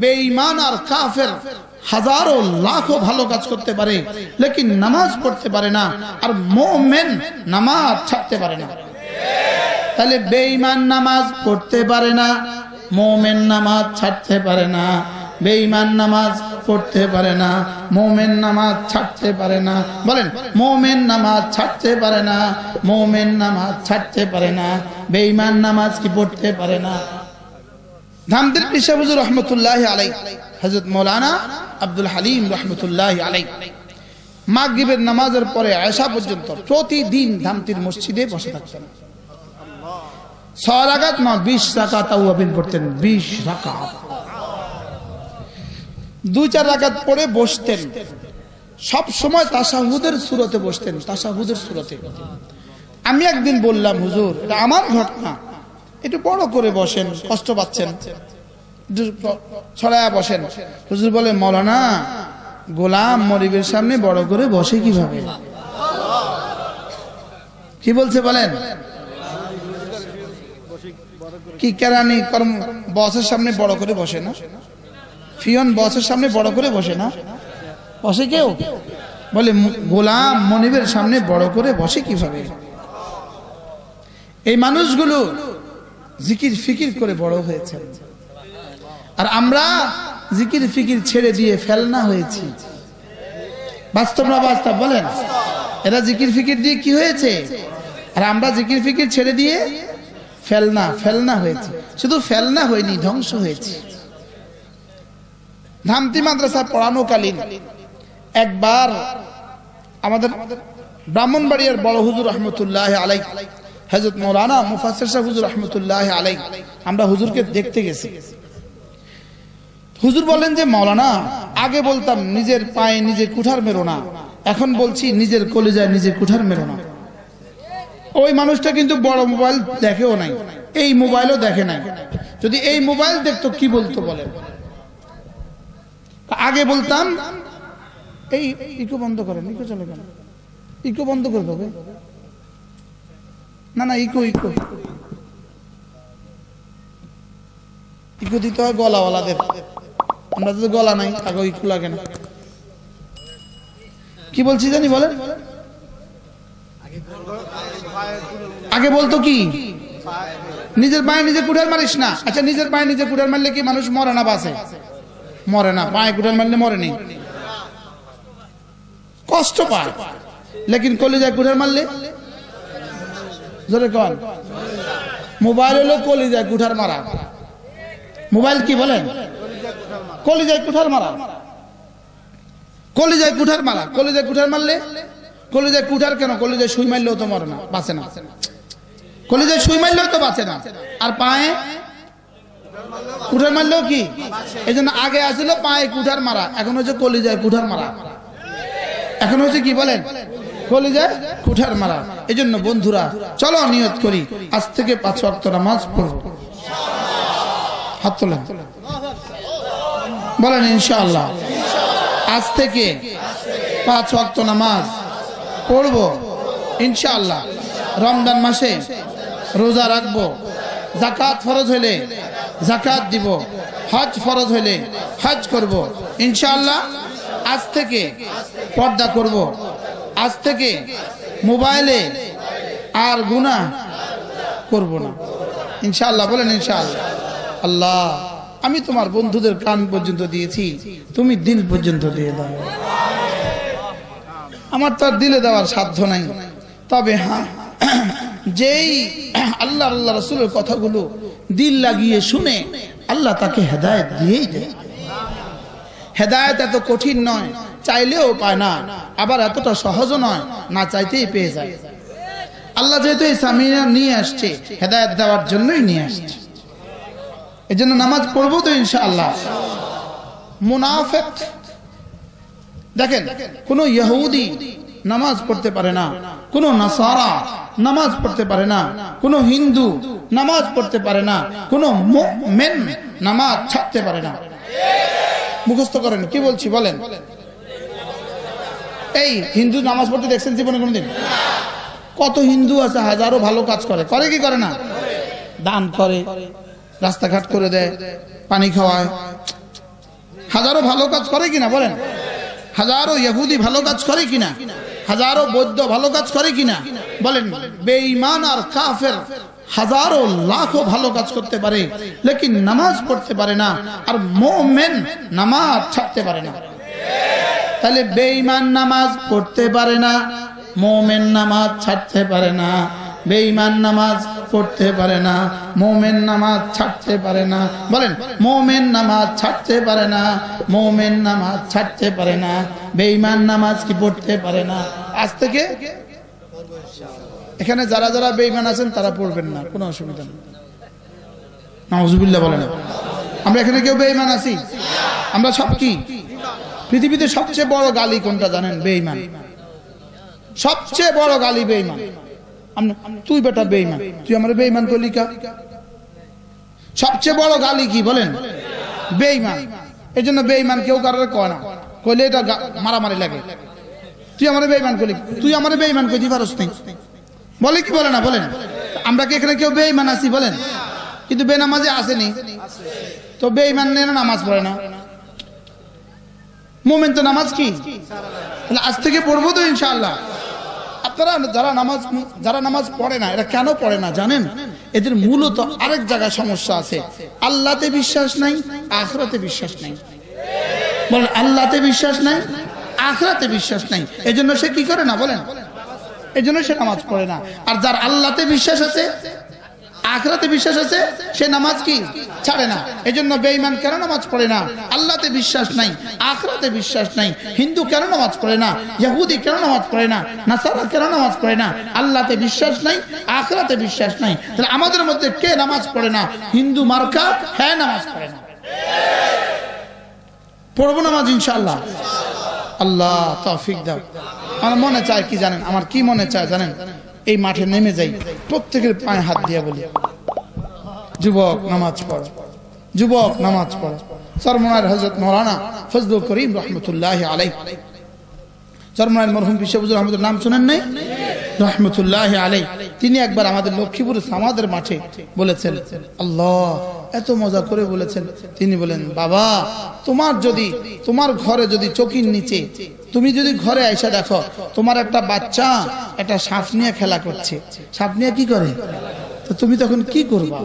বেঈমান আর কাফের হাজারো লাখো ভালো কাজ করতে পারে, লেকিন নামাজ পড়তে পারে না, আর মোমেন নামাজ ছাড়তে পারে না। তাহলে বেঈমান নামাজ পড়তে পারে না, মোমেন নামাজ ছাড়তে পারে না, বেঈমান নামাজ পড়তে পারে না, মোমেন নামাজ ছাড়তে পারে না। বলেন, মোমেন নামাজ ছাড়তে পারে না, মোমেন নামাজ ছাড়তে পারে না, বেঈমান নামাজ কি পড়তে পারে না? ধামদের পেশা হুজুর রহমতুল্লাহ আলাই হজরত মৌলানা আব্দুল হালিম রহমতুল্লাহ আলাই মাগরিবের নামাজের পরে আয়সা পর্যন্ত প্রতিদিন ধামতির মসজিদে বসে থাকতেন। না বিশ রাকাত করতেন বিশ রাকাত। দুই চার রাকাত পরে বসতেন। সব সময় তাসাহুদের সুরতে বসতেন, তাসাহুদের সুরতে। আমি একদিন বললাম, হুজুর, এটা আমার ঘটনা। একটু বড় করে বসেন, কষ্ট পাচ্ছেন। ছড়ায়া বসেন। হুজুর বলে মৌলানা, গোলাম মরিবের সামনে বড় করে বসে কীভাবে? কি বলছে বলেন? কি কেরানি কর্ম, বসের সামনে বড় করে বসে না? ফিয়ন বসের সামনে বড় করে বসে না? বসে কেউ? বলে, গোলাম মনিবের সামনে বড় করে বসে কীভাবে? এই মানুষগুলো জিকির ফিকির করে বড় হয়েছে। আর আমরা জিকির ফিকির ছেড়ে দিয়ে ফেলনা হয়েছি। বাস্তব না বাস্তব বলেন। এরা জিকির ফিকির দিয়ে কি হয়েছে? আর আমরা জিকির ফিকির ছেড়ে দিয়ে ফেলনা ফেলনা হয়েছে। শুধু ফেলনা হয়নি, ধ্বংস হয়েছে। ধামতি মাদ্রাসা পড়ানোকালীন একবার আমাদের ব্রাহ্মণবাড়িয়ার বড় হুজুর রহমতুল্লাহ আলাই হজরত মৌলানা মুফাসের শাহ হুজুর রহমতুল্লাহ আলাই আমরা হুজুরকে দেখতে গেছি। হুজুর বলেন যে মাওলানা আগে বলতাম নিজের পায়ে নিজে কুঠার মেরো না, এখন বলছি নিজের কলেজায় নিজে কুঠার মেরো না। ওই মানুষটা কিন্তু বড় মোবাইল দেখেও নাই, এই মোবাইলও দেখে নাই। যদি এই মোবাইল দেখতো, কি বলতো বলেন আগে বলতাম, এই, ইকো বন্ধ করেন, ইকো চলে কেন ইকো বন্ধ করে দেবে না না, ইকো ইকো। ইকো দিতে হয় গলাওয়ালাদের। আমরা তো গলা নাই আগে ইকো লাগে না। কি বলছি জানি, বলেন? আগে বলতো কি? নিজের পায়ে নিজে কুঠার মারিস না। আচ্ছা নিজের পায়ে নিজে কুঠার মারলে কি মানুষ মরে না বাসে মরে না, পায়ে কুঠার মারলে মরেনি। কষ্ট পায়। লেকিন কলিজায় কুঠার মারলে জোরে কন। মোবাইল হলো কলিজায় কুঠার মারা। মোবাইল কি বলেন? কলিজায় কুঠার মারা। কলিজায় কুঠার মারা। কলিজায় কুঠার মারলে? কলিজায় কুঠার কেন? কলিজায় সুই মারলেও তো মরে না, বাঁচে না। কলিজায় সুই মারলেও তো বাঁচে না। আর পায়ে? কুঠার মারলেও কি? এই জন্য আগে আসছিল পায়ে কুঠার মারা। এখন হচ্ছে কলিজায় কুঠার মারা। এখন হচ্ছে কি বলেন? কলিজায় কুঠার মারা। এই জন্য বন্ধুরা, চলো নিয়ত করি, আজ থেকে পাঁচ ওয়াক্ত নামাজ পড়ব। হাত তোলেন। বলেন, ইনশাআল্লাহ। আজ থেকে পাঁচ ওয়াক্ত নামাজ পড়ব, ইনশাআল্লাহ। রমজান মাসে রোজা রাখব জাকাত ফরজ হইলে জাকাত দিব, হজ ফরজ হইলে হজ করব। ইনশাআল্লাহ, আজ থেকে পর্দা করব। আজ থেকে মোবাইলে আর গুনাহ করব না। ইনশাআল্লাহ, বলেন ইনশাআল্লাহ। আল্লাহ, আমি তোমার বন্ধুদের কান পর্যন্ত দিয়েছি, তুমি দিল পর্যন্ত দিয়ে দাও। আমার তো দিলে দেওয়ার সাধ্য নাই। তবে হ্যাঁ যেই আল্লাহ আল্লাহ রসুলের কথাগুলো দিল লাগিয়ে শুনে আল্লাহ তাকে হেদায়ত দিয়েই দেয়। হেদায়ত এত কঠিন নয় চাইলেও পায় না। আবার এতটা সহজও নয়, না চাইতেই পেয়ে যায়। আল্লাহ যেহেতু এই সামিনা নিয়ে আসছে, হেদায়ত দেওয়ার জন্যই নিয়ে আসছে। এই জন্য নামাজ পড়ব তো ইনশাআল্লাহ। মুনাফেক, দেখেন, কোন ইহুদি নামাজ পড়তে পারে না, কোন নাসারা নামাজ পড়তে পারে না, কোন হিন্দু নামাজ পড়তে পারে না, কোন মেন নামাজ ছাড়তে পারে না। মুখস্থ করেন, কি বলছি বলেন? এই হিন্দু নামাজ পড়তে দেখছেন জীবনে কোনদিন? কত হিন্দু আছে, হাজারো ভালো কাজ করে। করে কি করে না? দান করে, রাস্তাঘাট করে দেয়, পানি খাওয়ায়। হাজারো ভালো কাজ করে কিনা, বলেন? হাজারো ইহুদি ভালো কাজ করে কিনা? হাজারো বৈদ্য ভালো কাজ করে কিনা? বলেন, বেঈমান আর কাফের হাজারো লাখো ভালো কাজ করতে পারে, লেকিন নামাজ পড়তে পারে না, আর মোমেন নামাজ ছাড়তে পারে না। তাহলে বেঈমান নামাজ পড়তে পারে না, মোমেন নামাজ ছাড়তে পারে না, বেঈমান নামাজ পড়তে পারে না, মোমেন নামাজ ছাড়তে পারে না। বলেন, মোমেন নামাজ ছাড়তে পারে না, মোমেন নামাজ ছাড়তে পারে না, বেঈমান নামাজ কি পড়তে পারে না? আজ থেকে এখানে যারা যারা বেঈমান আছেন তারা পড়বেন না, কোনো অসুবিধা নেই। নাউজুবিল্লাহ বলেন। আমরা এখানে কেউ বেঈমান আছি? আমরা সব কি? পৃথিবীতে সবচেয়ে বড় গালি কোনটা জানেন? বেইমান সবচেয়ে বড় গালি বেইমান তুই বেটা বেইমান তুই আমার বেইমান করলি সবচেয়ে বড় গালি কি বলেন? বেঈমান। এই জন্য বেইমান কেউ কারোর কয় না। কইলে এটা মারামারি লাগে। তুই আমার বেঈমান করলি তুই আমার বেইমান কইতে পারস নাই বলে কি বলে না? বলেন। আমরা কি এখানে কেউ বেইমান আছি? বলেন। কিন্তু বেনামাজে আসেনি। তো বেঈমান নেই নামাজ পড়ে না? মোমেন তো নামাজ কি? আজ থেকে পড়ব তো ইনশাআল্লাহ। আপনারা যারা নামাজ যারা নামাজ পড়ে না, এরা কেন পড়ে না জানেন? এদের মূলত আরেক জায়গায় সমস্যা আছে। আল্লাহতে বিশ্বাস নাই, আখরাতে বিশ্বাস নাই। বলেন আল্লাহতে বিশ্বাস নাই, আখরাতে বিশ্বাস নাই। এজন্য সে কি করে না বলেন? এই জন্য সে নামাজ পড়ে না। আর যার আল্লাহতে বিশ্বাস আছে আখরাতে বিশ্বাস আছে? সে নামাজ কি? ছাড়ে না। এই জন্য বেঈমান কেন নামাজ পড়ে না? আল্লাহতে বিশ্বাস নাই, আখরাতে বিশ্বাস নাই। হিন্দু কেন নামাজ পড়ে না? ইহুদি কেন নামাজ পড়ে না? নাসারা কেন নামাজ পড়ে না? আল্লাহতে বিশ্বাস নাই, আখরাতে বিশ্বাস নাই। তাহলে আমাদের মধ্যে কে নামাজ পড়ে না? হিন্দু মার্কা? হ্যাঁ নামাজ পড়ে না। পড়ব নামাজ ইনশাআল্লাহ। আল্লাহ তৌফিক দাও। আমার মনে চায় কি জানেন? আমার কি মনে চায় জানেন? এই মাঠে নেমে যাই। প্রত্যেকের পায়ে হাত দিয়ে বলি, যুবক, নামাজ পড়। যুবক, নামাজ পড়। সরমনার হজরত মৌলানা ফজলুল করিম রহমতুল্লাহ আলাই মরহুম বিশ্ববুজুর আহমদের নাম শোনেন নাই? রহমতুল্লাহ আলাই তিনি একবার আমাদের লক্ষ্মীপুর সামাদের মাঠে বলেছেন, আল্লাহ এত মজা করে বলেছেন। তিনি বলেন, বাবা, তোমার যদি, তোমার ঘরে যদি চকির নিচে, তুমি যদি ঘরে এসে দেখো, তোমার একটা বাচ্চা একটা সাপ নিয়ে খেলা করছে। সাপ নিয়ে কি করে? তো তুমি তখন কি করবা?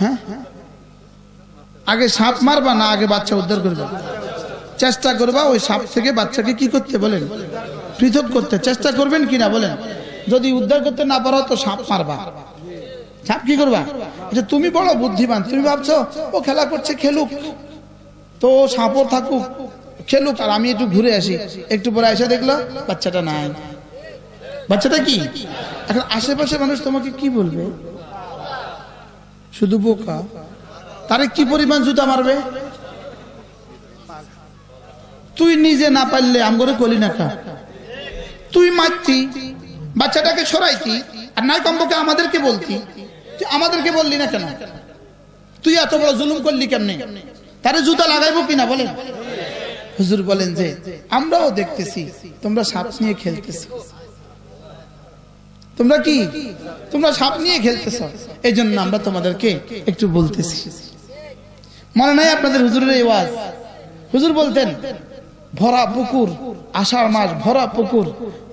হ্যাঁ? আগে সাপ মারবা না আগে বাচ্চা উদ্ধার করবা? চেষ্টা করবা ওই সাপ থেকে বাচ্চাকে কি করতে বলেন? পৃথক করতে। চেষ্টা করবেন কিনা বলেন? যদি উদ্ধার করতে না পারো তো সাপ মারবা। সাপ কি করবা? আচ্ছা তুমি বড় বুদ্ধিমান, তুমি ভাবছ, ও খেলা করছে, খেলুক। তো ও থাকুক, খেলুক, আর আমি একটু ঘুরে আসি। একটু পরে এসে দেখল, বাচ্চাটা নাই। বাচ্চাটা কি? এখন আশেপাশে মানুষ তোমাকে কি বলবে? শুধু বোকা। তারে কি পরিমাণ জুতা মারবে? তুই নিজে না পারলে আমগরে কলি না খা। তুই মারতি, বাচ্চাটাকে সরাইতি, আর নাই কম্পকে আমাদেরকে বলতি। আমাদেরকে বললি না কেন? তুই এত বড় জুলুম করলি কেমনে? তারে জুতা লাগাইবো কিনা বলেন হুজুর বলেন যে, আমরাও দেখতেছি, তোমরা সাপ নিয়ে খেলতেছি। তোমরা কি? তোমরা সাপ নিয়ে খেলতেছ। এই জন্য আমরা তোমাদেরকে একটু বলতেছি। মনে নাই আপনাদের হুজুরের এই ওয়াজ? হুজুর বলতেন, ভরা পুকুর, আষাঢ় মাস, ভরা পুকুর,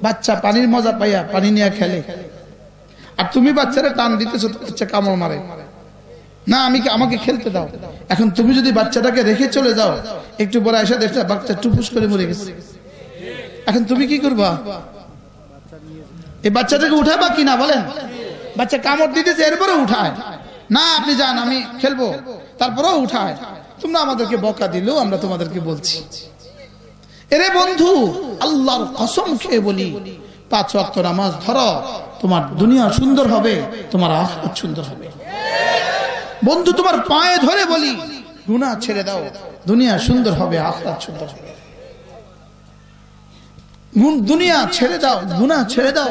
বাচ্চা পানির মজা পাইয়া পানি নিয়ে খেলে। আর তুমি বাচ্চারা টান দিতেছো বাচ্চা কামড় মারে। না, আমি আমাকে খেলতে দাও। এখন তুমি যদি বাচ্চাটাকে রেখে চলে যাও, একটু পরে এসে দেখতে বাচ্চা টুপুস করে মরে গেছে। এখন তুমি কি করবা? এই বাচ্চাটাকে উঠাবা কি না, বলেন? বাচ্চা কামড় দিতেছে এরপরে উঠায়। না, আপনি যান, আমি খেলব। তারপরেও উঠায়। তোমরা আমাদেরকে বকা দিলেও আমরা তোমাদেরকে বলছি। এরে বন্ধু, আল্লাহর কসম খেয়ে বলি, পাঁচ ওয়াক্ত নামাজ ধরো তোমার দুনিয়া সুন্দর হবে, তোমার আখরাত সুন্দর হবে। বন্ধু, তোমার পায়ে ধরে বলি, গুনাহ ছেড়ে দাও, দুনিয়া সুন্দর হবে, আখরাত সুন্দর হবে। গুণ- দুনিয়া ছেড়ে দাও, গুনাহ ছেড়ে দাও।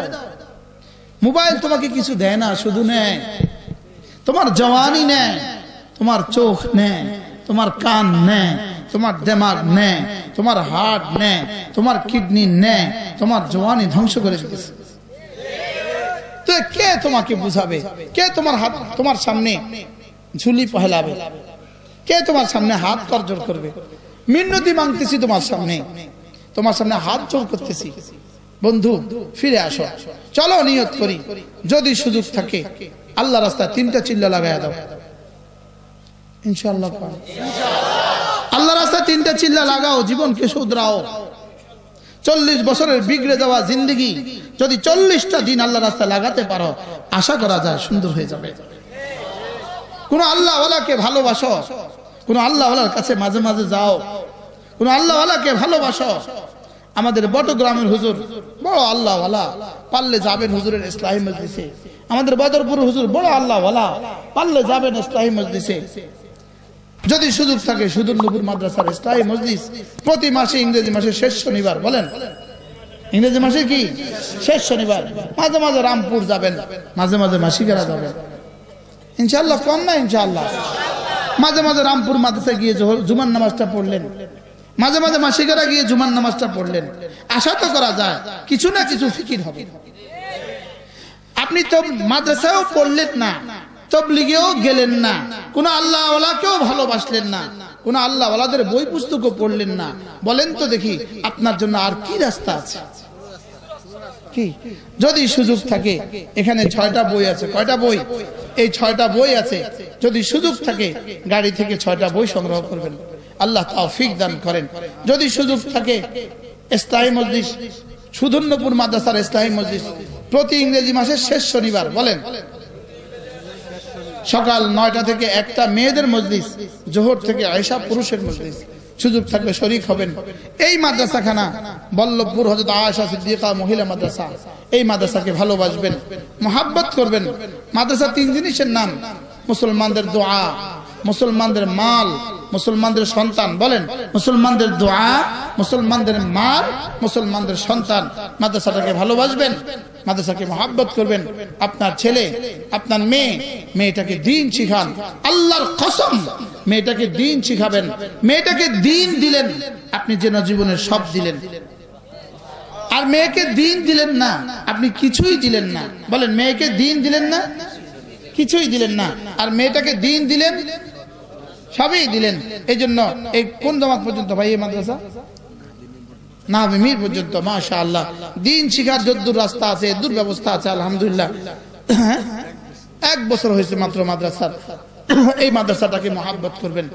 মোবাইল তোমাকে কিছু দেয় না, শুধু নেয়। তোমার জওয়ানি নেয়, তোমার চোখ নেয়, তোমার কান নেয়, তোমার দেমাগ নেয়, তোমার হার্ট নেয়, তোমার কিডনি নেয়, তোমার জওয়ানি ধ্বংস করে দিতেছে তো কে তোমাকে বুঝাবে? কে তোমার হাত, তোমার সামনে ঝুলি পহেলাবে? কে তোমার সামনে হাত করজোর করবে? মিন্নতি মাংতেছি তোমার সামনে। তোমার সামনে হাত জোর করতেছি। বন্ধু, ফিরে আসো। চলো নিয়ত করি। যদি সুযোগ থাকে, আল্লাহ রাস্তায় তিনটা চিল্লা লাগাই দাও। ইনশাআল্লাহ আল্লাহ রাস্তায় তিনটা চিল্লা লাগাও, জীবনকে শুধরাও। চল্লিশ বছরের বিগড়ে যাওয়া জিন্দগি যদি চল্লিশটা দিন আল্লাহ রাস্তায় লাগাতে পারো, আশা করা যায় সুন্দর হয়ে যাবে। কোন আল্লাহওয়ালাকে ভালোবাসো, কোন আল্লাহওয়ালার কাছে মাঝে মাঝে যাও, কোন আল্লাহওয়ালাকে ভালোবাসো। আমাদের বটগ্রামের হুজুর বড় আল্লাহওয়ালা, পারলে যাবেন হুজুরের ইসলাহী মজলিসে। আমাদের বদরপুর হুজুর বড় আল্লাহওয়ালা, পারলে যাবেন ইসলাহী মজলিসে। যদি সুযোগ থাকে সুদূর নবুর মাদ্রাসার ইসলাহী মজলিস, প্রতি মাসে ইংরেজি মাসে শেষ শনিবার, বলেন। ইংরেজি মাসে কি? শেষ শনিবার। মাঝে মাঝে রামপুর যাবেন, মাঝে মাঝে মাসিকেরা যাবেন ইনশাল্লাহ কম না ইনশাল্লাহ মাঝে মাঝে রামপুর মাদ্রাসায় গিয়ে জুমান নামাজটা পড়লেন। মাঝে মাঝে মাসিকেরা গিয়ে জুমান নামাজটা পড়লেন। আশা তো করা যায়, কিছু না কিছু ফিকির হবে। আপনি তো মাদ্রাসাও পড়লেন না। তবলিগেও গেলেন না। কোন আল্লাহওয়ালাকেও ভালোবাসলেন না। কোন আল্লাহওয়ালাদের বই পুস্তকও পড়লেন না। বলেন তো দেখি, আপনার জন্য আর কি রাস্তা আছে? কি? যদি সুযোগ থাকে, এখানে ছয়টা বই আছে। কয়টা বই? এই ছয়টা বই আছে। যদি সুযোগ থাকে, গাড়ি থেকে ছয়টা বই সংগ্রহ করবেন। আল্লাহ তৌফিক দান করেন। যদি সুযোগ থাকে ইসলাহী মসজিদ সুধন্যপুর মাদ্রাসার ইসলাহী মসজিদ প্রতি ইংরেজি মাসের শেষ শনিবার, বলেন। সকাল নয়টা থেকে একটা মেয়েদের মজলিস, জোহর থেকে আয়সা পুরুষের মজলিস। সুযোগ থাকলে শরিক হবেন। এই মাদ্রাসাখানা, বল্লভপুর হজরত আয়সা সিদ্দিকা মহিলা মাদ্রাসা, এই মাদ্রাসাকে ভালোবাসবেন, মোহাব্বত করবেন। মাদ্রাসা তিন জিনিসের নাম, মুসলমানদের দোয়া, মুসলমানদের মাল, মুসলমানদের সন্তান, বলেন, মুসলমানদের দোয়া, মুসলমানদের মাল, মুসলমানদের সন্তান, মাদ্রাসাটাকে ভালোবাসবেন। মাদ্রাসাকে মহাব্বত করবেন। আপনার ছেলে, আপনার মেয়ে, মেয়েটাকে দিন শিখান। আল্লাহর কসম, মেয়েটাকে দিন শিখাবেন। মেয়েটাকে দিন দিলেন, আপনি যেন জীবনের সব দিলেন। আর মেয়েকে দিন দিলেন না, আপনি কিছুই দিলেন না। বলেন, মেয়েকে দিন দিলেন না, কিছুই দিলেন না। আর মেয়েটাকে দিন দিলেন, সবই দিলেন। এই জন্য এই কোন জমাত পর্যন্ত ভাই, এই মাদ্রাসা? না মির পর্যন্ত মাশা আল্লাহ দিন শিখার যদ্দুর রাস্তা আছে, দুর্ব্যবস্থা আছে, আলহামদুলিল্লাহ। এক বছর হয়েছে মাত্র মাদ্রাসার। এই মাদ্রাসাটাকে মহাব্বত করবেন।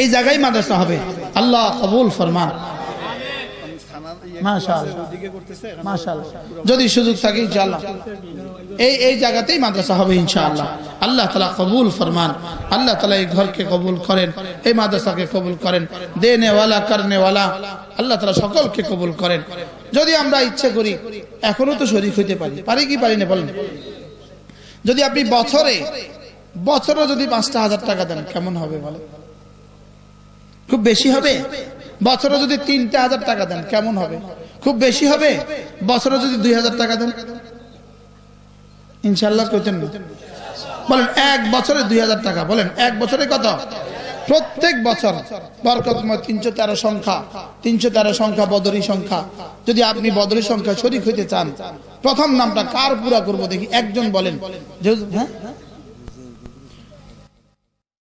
এই জায়গায় মাদ্রাসা হবে। আল্লাহ কবুল ফরমান। যদি সুযোগ থাকে ইনশাআল্লাহ। এই এই জায়গাতেই মাদ্রাসা হবে ইনশাআল্লাহ। আল্লাহ তালা কবুল ফরমান। আল্লাহ তালা এই ঘরকে কবুল করেন এই মাদ্রাসাকে কবুল করেন। দেনেওয়ালা করনেওয়ালা আল্লাহ তালা সকলকে কবুল করেন। যদি আমরা ইচ্ছে করি এখনও তো শরিক হইতে পারি। পারি কি পারি না বলেন? যদি আপনি বছরে বছরে যদি পাঁচটা হাজার টাকা দেন কেমন হবে বলে খুব বেশি হবে? বছরে যদি তিনটা হাজার টাকা দেন, কেমন হবে? খুব বেশি হবে? বছরে যদি দুই হাজার টাকা দেন? ইনশাল্লাহ কইতেন না? বলেন, এক বছরে দুই হাজার টাকা। বলেন, এক বছরে কত? প্রত্যেক বছর বরকতময় তিনশো তেরো সংখ্যা, তিনশো তেরো সংখ্যা বদরি সংখ্যা। যদি আপনি বদরি সংখ্যা শরিক হইতে চান, প্রথম নামটা কার পুরা করব দেখি। একজন বলেন। হ্যাঁ?